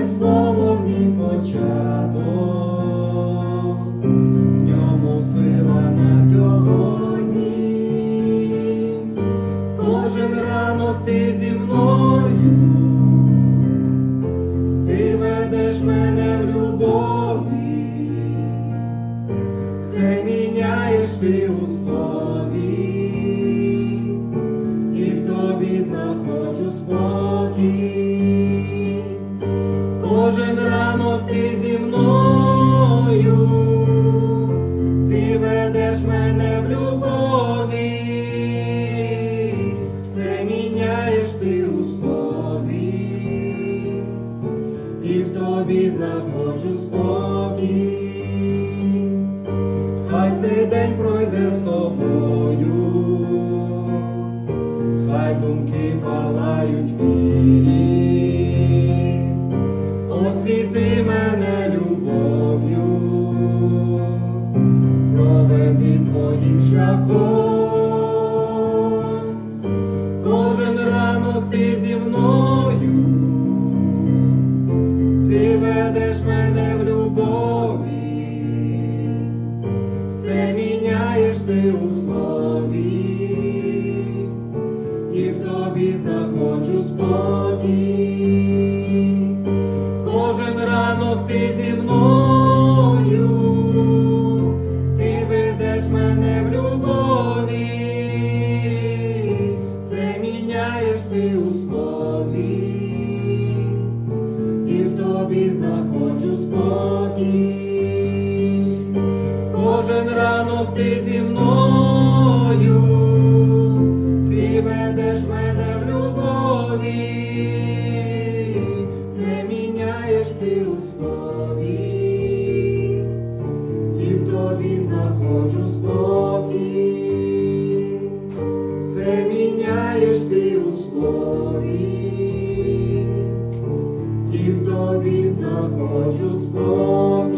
Твоє слово мій початок, в ньому сила на сьогодні, кожен ранок ти зі мною, ти ведеш мене в любові, все міняєш і в тобі знаходжу спокій. Кожен ранок ти зі мною, ти ведеш мене в любові, все міняєш ти у слові, і в тобі знаходжу спокій. Хай цей день пройде з тобою, хай думки палають вірі, освіти мене любов'ю, проведи твоїм шляхом, кожен ранок ти зі мною, ти ведеш мене в любові. Все міняєш ти у слові, і в тобі знаходжу спокій. Знаходжу спокій. Кожен ранок ти зі мною, ти ведеш мене в любові, все міняєш ти у слові, і в тобі знаходжу спокій, все міняєш ти у слові, і в тобі знаходжу спокій.